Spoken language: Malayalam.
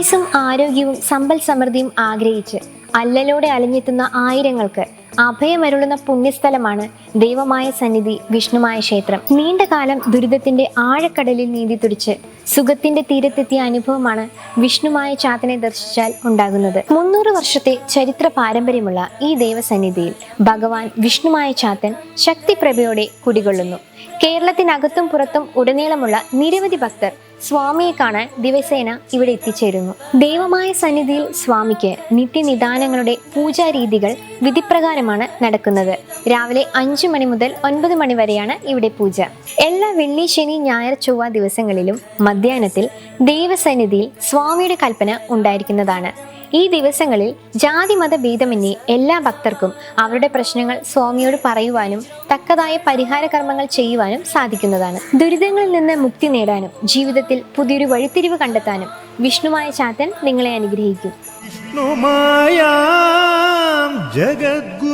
ആയുസ്സും ആരോഗ്യവും സമ്പൽ സമൃദ്ധിയും ആഗ്രഹിച്ച് അല്ലലോടെ അലഞ്ഞെത്തുന്ന ആയിരങ്ങൾക്ക് അഭയമരുളുന്ന പുണ്യസ്ഥലമാണ് ദൈവമായ സന്നിധി വിഷ്ണുമായ ക്ഷേത്രം. നീണ്ടകാലം ദുരിതത്തിന്റെ ആഴക്കടലിൽ നീതി തുടിച്ച് സുഖത്തിന്റെ തീരത്തെത്തിയ അനുഭവമാണ് വിഷ്ണുമായ ചാത്തനെ ദർശിച്ചാൽ ഉണ്ടാകുന്നത്. മുന്നൂറ് വർഷത്തെ ചരിത്ര പാരമ്പര്യമുള്ള ഈ ദൈവസന്നിധിയിൽ ഭഗവാൻ വിഷ്ണുമായ ചാത്തൻ ശക്തിപ്രഭയോടെ കുടികൊള്ളുന്നു. കേരളത്തിനകത്തും പുറത്തും ഉടനീളമുള്ള നിരവധി ഭക്തർ സ്വാമിയെ കാണാൻ ദിവസേന ഇവിടെ എത്തിച്ചേരുന്നു. ദൈവമായ സന്നിധിയിൽ സ്വാമിക്ക് നിത്യനിദാനങ്ങളുടെ പൂജാരീതികൾ വിധിപ്രകാരമാണ് നടക്കുന്നത്. രാവിലെ അഞ്ചു മണി മുതൽ ഒൻപത് മണി വരെയാണ് ഇവിടെ പൂജ. എല്ലാ വെള്ളി ശനി ഞായർ ചൊവ്വ ദിവസങ്ങളിലും മധ്യാഹ്നത്തിൽ ദൈവസന്നിധിയിൽ സ്വാമിയുടെ കൽപ്പന ഉണ്ടായിരിക്കുന്നതാണ്. ഈ ദിവസങ്ങളിൽ ജാതി മത ഭേദമന്യേ എല്ലാ ഭക്തർക്കും അവരുടെ പ്രശ്നങ്ങൾ സ്വാമിയോട് പറയുവാനും തക്കതായ പരിഹാര കർമ്മങ്ങൾ ചെയ്യുവാനും സാധിക്കുന്നതാണ്. ദുരിതങ്ങളിൽ നിന്ന് മുക്തി നേടാനും ജീവിതത്തിൽ പുതിയൊരു വഴിത്തിരിവ് കണ്ടെത്താനും വിഷ്ണുമായ ചാത്തൻ നിങ്ങളെ അനുഗ്രഹിക്കും. വിഷ്ണുമായാം ജഗദ്ഗുരു